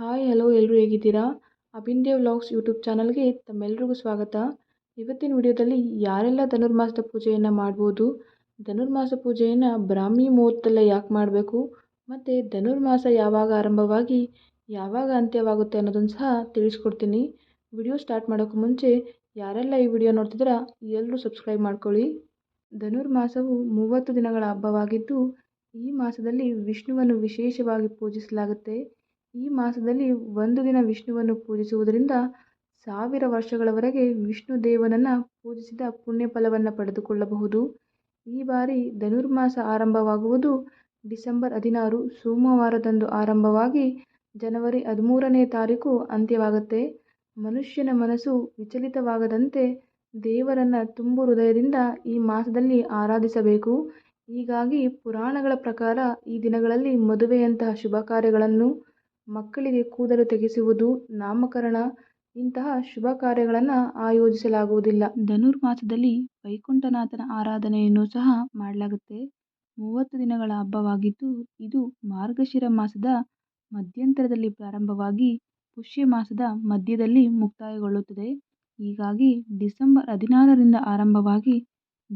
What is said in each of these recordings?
Hi, hello ಎಲ್ಲರೂ ಹೇಗಿದ್ದೀರಾ? ಅಭಿನ್ಯ vlogs YouTube ಚಾನಲ್ಗೆ ತಮ್ಮೆಲ್ಲರಿಗೂ ಸ್ವಾಗತ. ಇವತ್ತಿನ ವಿಡಿಯೋದಲ್ಲಿ ಯಾರೆಲ್ಲ ಧನುರ್ಮಾಸದ ಪೂಜೆಯನ್ನು ಮಾಡ್ಬೋದು? ಧನುರ್ಮಾಸ ಪೂಜೆಯನ್ನು ಬ್ರಾಹ್ಮಿ ಮುಹೂರ್ತದಲ್ಲೇ ಯಾಕೆ ಮಾಡಬೇಕು? ಮತ್ತು ಧನುರ್ಮಾಸ ಯಾವಾಗ ಆರಂಭವಾಗಿ ಯಾವಾಗ ಅಂತ್ಯವಾಗುತ್ತೆ ಅನ್ನೋದನ್ನು ಸಹ ತಿಳಿಸ್ಕೊಡ್ತೀನಿ. ವಿಡಿಯೋ ಸ್ಟಾರ್ಟ್ ಮಾಡೋಕ್ಕೂ ಮುಂಚೆ ಯಾರೆಲ್ಲ ಈ ವಿಡಿಯೋ ನೋಡ್ತಿದ್ದೀರಾ, ಎಲ್ಲರೂ ಸಬ್ಸ್ಕ್ರೈಬ್ ಮಾಡ್ಕೊಳ್ಳಿ. ಧನುರ್ಮಾಸವು ಮೂವತ್ತು ದಿನಗಳ ಹಬ್ಬವಾಗಿದ್ದು ಈ ಮಾಸದಲ್ಲಿ ವಿಷ್ಣುವನ್ನು ವಿಶೇಷವಾಗಿ ಪೂಜಿಸಲಾಗುತ್ತೆ. ಈ ಮಾಸದಲ್ಲಿ ಒಂದು ದಿನ ವಿಷ್ಣುವನ್ನು ಪೂಜಿಸುವುದರಿಂದ ಸಾವಿರ ವರ್ಷಗಳವರೆಗೆ ವಿಷ್ಣು ದೇವನನ್ನು ಪೂಜಿಸಿದ ಪುಣ್ಯ ಫಲವನ್ನು ಪಡೆದುಕೊಳ್ಳಬಹುದು. ಈ ಬಾರಿ ಧನುರ್ಮಾಸ ಆರಂಭವಾಗುವುದು ಡಿಸೆಂಬರ್ ಹದಿನಾರು, ಸೋಮವಾರದಂದು ಆರಂಭವಾಗಿ ಜನವರಿ ಹದಿಮೂರನೇ ತಾರೀಕು ಅಂತ್ಯವಾಗುತ್ತೆ. ಮನುಷ್ಯನ ಮನಸ್ಸು ವಿಚಲಿತವಾಗದಂತೆ ದೇವರನ್ನು ತುಂಬು ಹೃದಯದಿಂದ ಈ ಮಾಸದಲ್ಲಿ ಆರಾಧಿಸಬೇಕು. ಹೀಗಾಗಿ ಪುರಾಣಗಳ ಪ್ರಕಾರ ಈ ದಿನಗಳಲ್ಲಿ ಮದುವೆಯಂತಹ ಶುಭ ಕಾರ್ಯಗಳನ್ನು ಮಕ್ಕಳಿಗೆ ಕೂದಲು ತೆಗೆಸುವುದು ನಾಮಕರಣ. ಇಂತಹ ಶುಭ ಕಾರ್ಯಗಳನ್ನು ಆಯೋಜಿಸಲಾಗುವುದಿಲ್ಲ. ಧನುರ್ಮಾಸದಲ್ಲಿ ವೈಕುಂಠನಾಥನ ಆರಾಧನೆಯನ್ನು ಸಹ ಮಾಡಲಾಗುತ್ತೆ. ಮೂವತ್ತು ದಿನಗಳ ಹಬ್ಬವಾಗಿದ್ದು, ಇದು ಮಾರ್ಗಶಿರ ಮಾಸದ ಮಧ್ಯಂತರದಲ್ಲಿ ಪ್ರಾರಂಭವಾಗಿ ಪುಷ್ಯ ಮಾಸದ ಮಧ್ಯದಲ್ಲಿ ಮುಕ್ತಾಯಗೊಳ್ಳುತ್ತದೆ. ಹೀಗಾಗಿ ಡಿಸೆಂಬರ್ ಹದಿನಾರರಿಂದ ಆರಂಭವಾಗಿ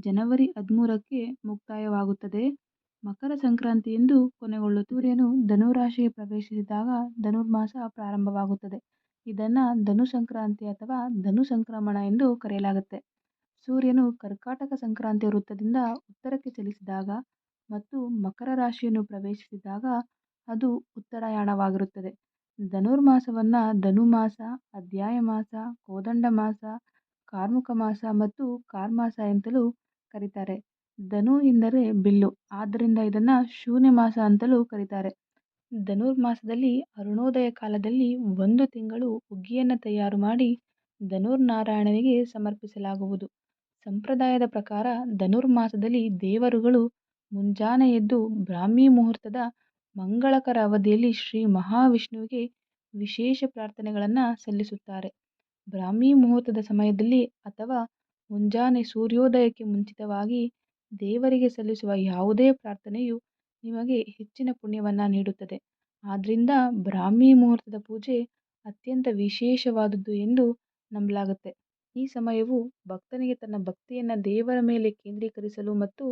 ಜನವರಿ ಹದಿಮೂರಕ್ಕೆ ಮುಕ್ತಾಯವಾಗುತ್ತದೆ. ಮಕರ ಸಂಕ್ರಾಂತಿಯಂದು ಕೊನೆಗೊಳ್ಳುತ್ತದೆ ಸೂರ್ಯನು ಧನುರಾಶಿಗೆ ಪ್ರವೇಶಿಸಿದಾಗ ಧನುರ್ಮಾಸ ಪ್ರಾರಂಭವಾಗುತ್ತದೆ. ಇದನ್ನು ಧನು ಸಂಕ್ರಾಂತಿ ಅಥವಾ ಧನು ಸಂಕ್ರಮಣ ಎಂದು ಕರೆಯಲಾಗುತ್ತೆ. ಸೂರ್ಯನು ಕರ್ಕಾಟಕ ಸಂಕ್ರಾಂತಿ ವೃತ್ತದಿಂದ ಉತ್ತರಕ್ಕೆ ಚಲಿಸಿದಾಗ ಮತ್ತು ಮಕರ ರಾಶಿಯನ್ನು ಪ್ರವೇಶಿಸಿದಾಗ ಅದು ಉತ್ತರಾಯಣವಾಗಿರುತ್ತದೆ. ಧನುರ್ಮಾಸವನ್ನು ಧನುಮಾಸ, ಅಧ್ಯಾಯ ಮಾಸ, ಕೋದಂಡ ಮಾಸ, ಕಾರ್ಮುಕ ಮಾಸ ಮತ್ತು ಕಾರ್ಮಾಸ ಎಂತಲೂ ಕರೀತಾರೆ. ಧನು ಎಂದರೆ ಬಿಲ್ಲು. ಆದ್ದರಿಂದ ಇದನ್ನು ಶೂನ್ಯ ಮಾಸ ಅಂತಲೂ ಕರೀತಾರೆ. ಧನುರ್ಮಾಸದಲ್ಲಿ ಅರುಣೋದಯ ಕಾಲದಲ್ಲಿ ಒಂದು ತಿಂಗಳು ಹುಗ್ಗಿಯನ್ನು ತಯಾರು ಮಾಡಿ ಧನುರ್ನಾರಾಯಣನಿಗೆ ಸಮರ್ಪಿಸಲಾಗುವುದು. ಸಂಪ್ರದಾಯದ ಪ್ರಕಾರ ಧನುರ್ಮಾಸದಲ್ಲಿ ದೇವರುಗಳು ಮುಂಜಾನೆ ಎದ್ದು ಬ್ರಾಹ್ಮಿ ಮುಹೂರ್ತದ ಮಂಗಳಕರ ಅವಧಿಯಲ್ಲಿ ಶ್ರೀ ಮಹಾವಿಷ್ಣುವಿಗೆ ವಿಶೇಷ ಪ್ರಾರ್ಥನೆಗಳನ್ನು ಸಲ್ಲಿಸುತ್ತಾರೆ. ಬ್ರಾಹ್ಮಿ ಮುಹೂರ್ತದ ಸಮಯದಲ್ಲಿ ಅಥವಾ ಮುಂಜಾನೆ ಸೂರ್ಯೋದಯಕ್ಕೆ ಮುಂಚಿತವಾಗಿ ದೇವರಿಗೆ ಸಲ್ಲಿಸುವ ಯಾವುದೇ ಪ್ರಾರ್ಥನೆಯು ನಿಮಗೆ ಹೆಚ್ಚಿನ ಪುಣ್ಯವನ್ನು ನೀಡುತ್ತದೆ. ಆದ್ದರಿಂದ ಬ್ರಾಹ್ಮಿ ಮುಹೂರ್ತದ ಪೂಜೆ ಅತ್ಯಂತ ವಿಶೇಷವಾದದ್ದು ಎಂದು ನಂಬಲಾಗುತ್ತೆ. ಈ ಸಮಯವು ಭಕ್ತನಿಗೆ ತನ್ನ ಭಕ್ತಿಯನ್ನು ದೇವರ ಮೇಲೆ ಕೇಂದ್ರೀಕರಿಸಲು ಮತ್ತು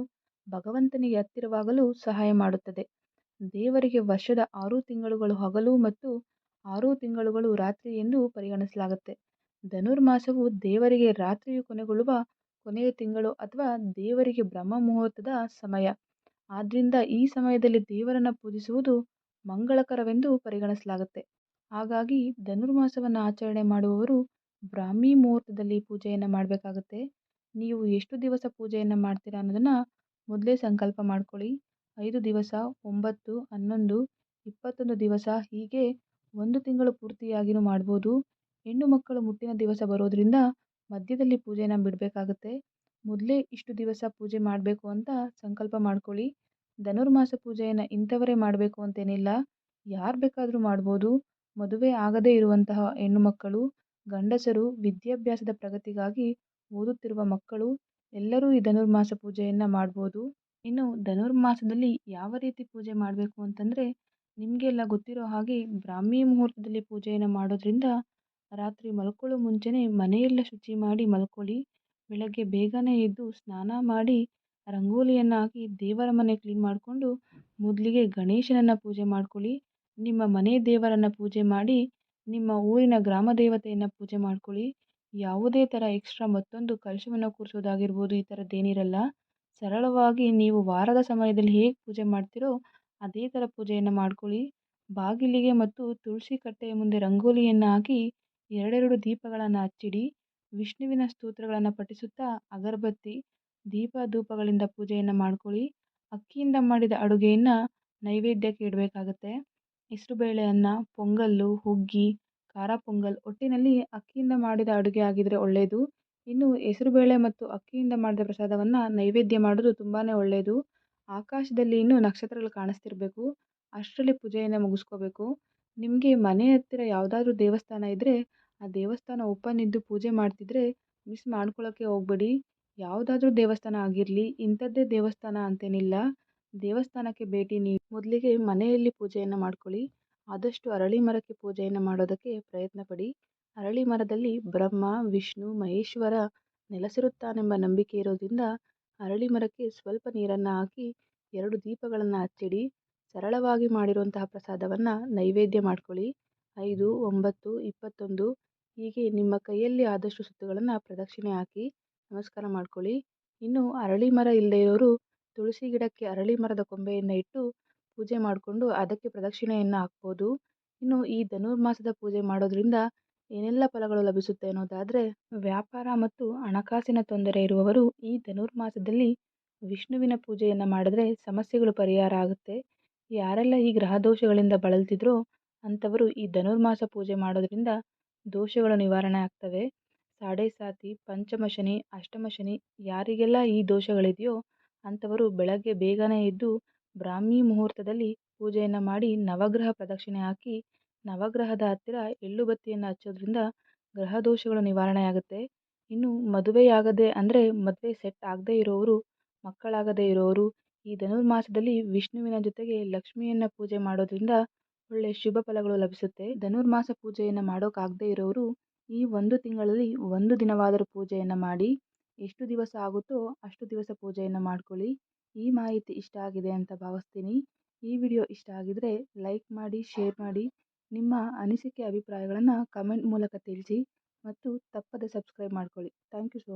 ಭಗವಂತನಿಗೆ ಹತ್ತಿರವಾಗಲು ಸಹಾಯ ಮಾಡುತ್ತದೆ. ದೇವರಿಗೆ ವರ್ಷದ ಆರು ತಿಂಗಳುಗಳು ಹಗಲು ಮತ್ತು ಆರು ತಿಂಗಳುಗಳು ರಾತ್ರಿ ಎಂದು ಪರಿಗಣಿಸಲಾಗುತ್ತೆ. ಧನುರ್ಮಾಸವು ದೇವರಿಗೆ ರಾತ್ರಿಯು ಕೊನೆಗೊಳ್ಳುವ ಕೊನೆಯ ತಿಂಗಳು ಅಥವಾ ದೇವರಿಗೆ ಬ್ರಹ್ಮ ಮುಹೂರ್ತದ ಸಮಯ. ಆದ್ದರಿಂದ ಈ ಸಮಯದಲ್ಲಿ ದೇವರನ್ನು ಪೂಜಿಸುವುದು ಮಂಗಳಕರವೆಂದು ಪರಿಗಣಿಸಲಾಗುತ್ತೆ. ಹಾಗಾಗಿ ಧನುರ್ಮಾಸವನ್ನು ಆಚರಣೆ ಮಾಡುವವರು ಬ್ರಾಹ್ಮಿ ಮುಹೂರ್ತದಲ್ಲಿ ಪೂಜೆಯನ್ನು ಮಾಡಬೇಕಾಗುತ್ತೆ. ನೀವು ಎಷ್ಟು ದಿವಸ ಪೂಜೆಯನ್ನು ಮಾಡ್ತೀರಾ ಅನ್ನೋದನ್ನು ಮೊದಲೇ ಸಂಕಲ್ಪ ಮಾಡ್ಕೊಳ್ಳಿ. ಐದು ದಿವಸ, ಒಂಬತ್ತು, ಹನ್ನೊಂದು, ಇಪ್ಪತ್ತೊಂದು ದಿವಸ ಹೀಗೆ ಒಂದು ತಿಂಗಳು ಪೂರ್ತಿಯಾಗಿಯೂ ಮಾಡ್ಬೋದು. ಹೆಣ್ಣು ಮಕ್ಕಳು ಮುಟ್ಟಿನ ದಿವಸ ಬರೋದರಿಂದ ಮಧ್ಯದಲ್ಲಿ ಪೂಜೆನ ಬಿಡಬೇಕಾಗುತ್ತೆ. ಮೊದಲೇ ಇಷ್ಟು ದಿವಸ ಪೂಜೆ ಮಾಡಬೇಕು ಅಂತ ಸಂಕಲ್ಪ ಮಾಡ್ಕೊಳ್ಳಿ. ಧನುರ್ಮಾಸ ಪೂಜೆಯನ್ನು ಇಂಥವರೇ ಮಾಡಬೇಕು ಅಂತೇನಿಲ್ಲ. ಯಾರು ಬೇಕಾದರೂ ಮಾಡ್ಬೋದು. ಮದುವೆ ಆಗದೇ ಇರುವಂತಹ ಹೆಣ್ಣು ಮಕ್ಕಳು ಗಂಡಸರು, ವಿದ್ಯಾಭ್ಯಾಸದ ಪ್ರಗತಿಗಾಗಿ ಓದುತ್ತಿರುವ ಮಕ್ಕಳು, ಎಲ್ಲರೂ ಈ ಧನುರ್ಮಾಸ ಪೂಜೆಯನ್ನು ಮಾಡ್ಬೋದು. ಇನ್ನು ಧನುರ್ಮಾಸದಲ್ಲಿ ಯಾವ ರೀತಿ ಪೂಜೆ ಮಾಡಬೇಕು ಅಂತಂದರೆ ನಿಮಗೆಲ್ಲ ಗೊತ್ತಿರೋ ಹಾಗೆ ಬ್ರಾಹ್ಮಿ ಮುಹೂರ್ತದಲ್ಲಿ ಪೂಜೆಯನ್ನು ಮಾಡೋದ್ರಿಂದ ರಾತ್ರಿ ಮಲ್ಕೊಳ್ಳೋ ಮುಂಚೆನೇ ಮನೆಯೆಲ್ಲ ಶುಚಿ ಮಾಡಿ ಮಲ್ಕೊಳ್ಳಿ. ಬೆಳಗ್ಗೆ ಬೇಗನೆ ಎದ್ದು ಸ್ನಾನ ಮಾಡಿ ರಂಗೋಲಿಯನ್ನು ಹಾಕಿ ದೇವರ ಮನೆ ಕ್ಲೀನ್ ಮಾಡಿಕೊಂಡು ಮೊದಲಿಗೆ ಗಣೇಶನನ್ನು ಪೂಜೆ ಮಾಡ್ಕೊಳ್ಳಿ. ನಿಮ್ಮ ಮನೆ ದೇವರನ್ನು ಪೂಜೆ ಮಾಡಿ ನಿಮ್ಮ ಊರಿನ ಗ್ರಾಮ ದೇವತೆಯನ್ನು ಪೂಜೆ ಮಾಡ್ಕೊಳ್ಳಿ. ಯಾವುದೇ ಥರ ಎಕ್ಸ್ಟ್ರಾ ಮತ್ತೊಂದು ಕಲಶವನ್ನು ಕೂರಿಸೋದಾಗಿರ್ಬೋದು ಈ ಥರದ್ದೇನಿರಲ್ಲ ಸರಳವಾಗಿ ನೀವು ವಾರದ ಸಮಯದಲ್ಲಿ ಹೇಗೆ ಪೂಜೆ ಮಾಡ್ತೀರೋ ಅದೇ ಥರ ಪೂಜೆಯನ್ನು ಮಾಡ್ಕೊಳ್ಳಿ. ಬಾಗಿಲಿಗೆ ಮತ್ತು ತುಳಸಿ ಕಟ್ಟೆಯ ಮುಂದೆ ರಂಗೋಲಿಯನ್ನು ಹಾಕಿ ಎರಡೆರಡು ದೀಪಗಳನ್ನು ಹಚ್ಚಿಡಿ, ವಿಷ್ಣುವಿನ ಸ್ತೋತ್ರಗಳನ್ನು ಪಠಿಸುತ್ತಾ ಅಗರಬತ್ತಿ ದೀಪ ಧೂಪಗಳಿಂದ ಪೂಜೆಯನ್ನು ಮಾಡ್ಕೊಳ್ಳಿ. ಅಕ್ಕಿಯಿಂದ ಮಾಡಿದ ಅಡುಗೆಯನ್ನು ನೈವೇದ್ಯಕ್ಕೆ ಇಡಬೇಕಾಗತ್ತೆ. ಹೆಸರುಬೇಳೆಯನ್ನು ಪೊಂಗಲ್ಲು, ಹುಗ್ಗಿ, ಖಾರ ಪೊಂಗಲ್ ಒಟ್ಟಿನಲ್ಲಿ ಅಕ್ಕಿಯಿಂದ ಮಾಡಿದ ಅಡುಗೆ ಆಗಿದ್ದರೆ ಒಳ್ಳೆಯದು ಇನ್ನು ಹೆಸರುಬೇಳೆ ಮತ್ತು ಅಕ್ಕಿಯಿಂದ ಮಾಡಿದ ಪ್ರಸಾದವನ್ನು ನೈವೇದ್ಯ ಮಾಡೋದು ತುಂಬಾ ಒಳ್ಳೆಯದು ಆಕಾಶದಲ್ಲಿ ಇನ್ನೂ ನಕ್ಷತ್ರಗಳು ಕಾಣಿಸ್ತಿರ್ಬೇಕು. ಅಷ್ಟರಲ್ಲಿ ಪೂಜೆಯನ್ನು ಮುಗಿಸ್ಕೋಬೇಕು. ನಿಮಗೆ ಮನೆ ಹತ್ತಿರ ಯಾವುದಾದ್ರೂ ದೇವಸ್ಥಾನ ಇದ್ದರೆ ಆ ದೇವಸ್ಥಾನ ಓಪನ್ ಇದ್ದು ಪೂಜೆ ಮಾಡ್ತಿದ್ರೆ ಮಿಸ್ ಮಾಡ್ಕೊಳ್ಳೋಕ್ಕೆ ಹೋಗಬೇಡಿ. ಯಾವುದಾದ್ರೂ ದೇವಸ್ಥಾನ ಆಗಿರಲಿ, ಇಂಥದ್ದೇ ದೇವಸ್ಥಾನ ಅಂತೇನಿಲ್ಲ. ದೇವಸ್ಥಾನಕ್ಕೆ ಭೇಟಿ ನೀಡಿ, ಮೊದಲಿಗೆ ಮನೆಯಲ್ಲಿ ಪೂಜೆಯನ್ನು ಮಾಡ್ಕೊಳ್ಳಿ. ಆದಷ್ಟು ಅರಳಿ ಮರಕ್ಕೆ ಪೂಜೆಯನ್ನು ಮಾಡೋದಕ್ಕೆ ಪ್ರಯತ್ನ ಪಡಿ ಅರಳಿ ಮರದಲ್ಲಿ ಬ್ರಹ್ಮ, ವಿಷ್ಣು, ಮಹೇಶ್ವರ ನೆಲೆಸಿರುತ್ತಾನೆಂಬ ನಂಬಿಕೆ ಇರೋದ್ರಿಂದ ಅರಳಿ ಮರಕ್ಕೆ ಸ್ವಲ್ಪ ನೀರನ್ನು ಹಾಕಿ, ಎರಡು ದೀಪಗಳನ್ನು ಹಚ್ಚಿಡಿ. ಸರಳವಾಗಿ ಮಾಡಿರುವಂತಹ ಪ್ರಸಾದವನ್ನು ನೈವೇದ್ಯ ಮಾಡ್ಕೊಳ್ಳಿ. ಐದು, ಒಂಬತ್ತು, ಇಪ್ಪತ್ತೊಂದು. ಹೀಗೆ ನಿಮ್ಮ ಕೈಯಲ್ಲಿ ಆದಷ್ಟು ಸುತ್ತುಗಳನ್ನು ಪ್ರದಕ್ಷಿಣೆ ಹಾಕಿ ನಮಸ್ಕಾರ ಮಾಡ್ಕೊಳ್ಳಿ. ಇನ್ನು ಅರಳಿ ಮರ ಇಲ್ಲದೆ ಇರೋರು ತುಳಸಿ ಗಿಡಕ್ಕೆ ಅರಳಿ ಮರದ ಕೊಂಬೆಯನ್ನು ಇಟ್ಟು ಪೂಜೆ ಮಾಡಿಕೊಂಡು ಅದಕ್ಕೆ ಪ್ರದಕ್ಷಿಣೆಯನ್ನು ಹಾಕ್ಬೋದು. ಇನ್ನು ಈ ಧನುರ್ಮಾಸದ ಪೂಜೆ ಮಾಡೋದ್ರಿಂದ ಏನೆಲ್ಲ ಫಲಗಳು ಲಭಿಸುತ್ತೆ ಅನ್ನೋದಾದರೆ ವ್ಯಾಪಾರ ಮತ್ತು ಹಣಕಾಸಿನ ತೊಂದರೆ ಇರುವವರು ಈ ಧನುರ್ಮಾಸದಲ್ಲಿ ವಿಷ್ಣುವಿನ ಪೂಜೆಯನ್ನು ಮಾಡಿದ್ರೆ ಸಮಸ್ಯೆಗಳು ಪರಿಹಾರ ಆಗುತ್ತೆ. ಯಾರೆಲ್ಲ ಈ ಗ್ರಹ ದೋಷಗಳಿಂದ ಬಳಲ್ತಿದ್ರೋ ಅಂಥವರು ಈ ಧನುರ್ಮಾಸ ಪೂಜೆ ಮಾಡೋದ್ರಿಂದ ದೋಷಗಳು ನಿವಾರಣೆ ಆಗ್ತವೆ. ಸಾಡೆ ಸಾತಿ, ಪಂಚಮ ಶನಿ, ಅಷ್ಟಮ ಶನಿ ಯಾರಿಗೆಲ್ಲ ಈ ದೋಷಗಳಿದೆಯೋ ಅಂಥವರು ಬೆಳಗ್ಗೆ ಬೇಗನೆ ಎದ್ದು ಬ್ರಾಹ್ಮಿ ಮುಹೂರ್ತದಲ್ಲಿ ಪೂಜೆಯನ್ನು ಮಾಡಿ ನವಗ್ರಹ ಪ್ರದಕ್ಷಿಣೆ ಹಾಕಿ ನವಗ್ರಹದ ಹತ್ತಿರ ಎಳ್ಳು ಬತ್ತಿಯನ್ನು ಹಚ್ಚೋದ್ರಿಂದ ಗ್ರಹ ದೋಷಗಳು ನಿವಾರಣೆ ಆಗುತ್ತೆ ಇನ್ನು ಮದುವೆಯಾಗದೆ ಅಂದರೆ ಮದುವೆ ಸೆಟ್ ಆಗದೇ ಇರೋರು ಮಕ್ಕಳಾಗದೇ ಇರೋರು ಈ ಧನುರ್ಮಾಸದಲ್ಲಿ ವಿಷ್ಣುವಿನ ಜೊತೆಗೆ ಲಕ್ಷ್ಮಿಯನ್ನು ಪೂಜೆ ಮಾಡೋದ್ರಿಂದ ಒಳ್ಳೆಯ ಶುಭ ಫಲಗಳು ಲಭಿಸುತ್ತೆ. ಧನುರ್ಮಾಸ ಪೂಜೆಯನ್ನು ಮಾಡೋಕ್ಕಾಗದೇ ಇರೋರು ಈ ಒಂದು ತಿಂಗಳಲ್ಲಿ ಒಂದು ದಿನವಾದರೂ ಪೂಜೆಯನ್ನು ಮಾಡಿ, ಎಷ್ಟು ದಿವಸ ಆಗುತ್ತೋ ಅಷ್ಟು ದಿವಸ ಪೂಜೆಯನ್ನು ಮಾಡ್ಕೊಳ್ಳಿ. ಈ ಮಾಹಿತಿ ಇಷ್ಟ ಆಗಿದೆ ಅಂತ ಭಾವಿಸ್ತೀನಿ. ಈ ವಿಡಿಯೋ ಇಷ್ಟ ಆಗಿದ್ರೆ ಲೈಕ್ ಮಾಡಿ, ಶೇರ್ ಮಾಡಿ, ನಿಮ್ಮ ಅನಿಸಿಕೆ ಅಭಿಪ್ರಾಯಗಳನ್ನು ಕಮೆಂಟ್ ಮೂಲಕ ತಿಳಿಸಿ ಮತ್ತು ತಪ್ಪದೆ ಸಬ್ಸ್ಕ್ರೈಬ್ ಮಾಡ್ಕೊಳ್ಳಿ. Thank you so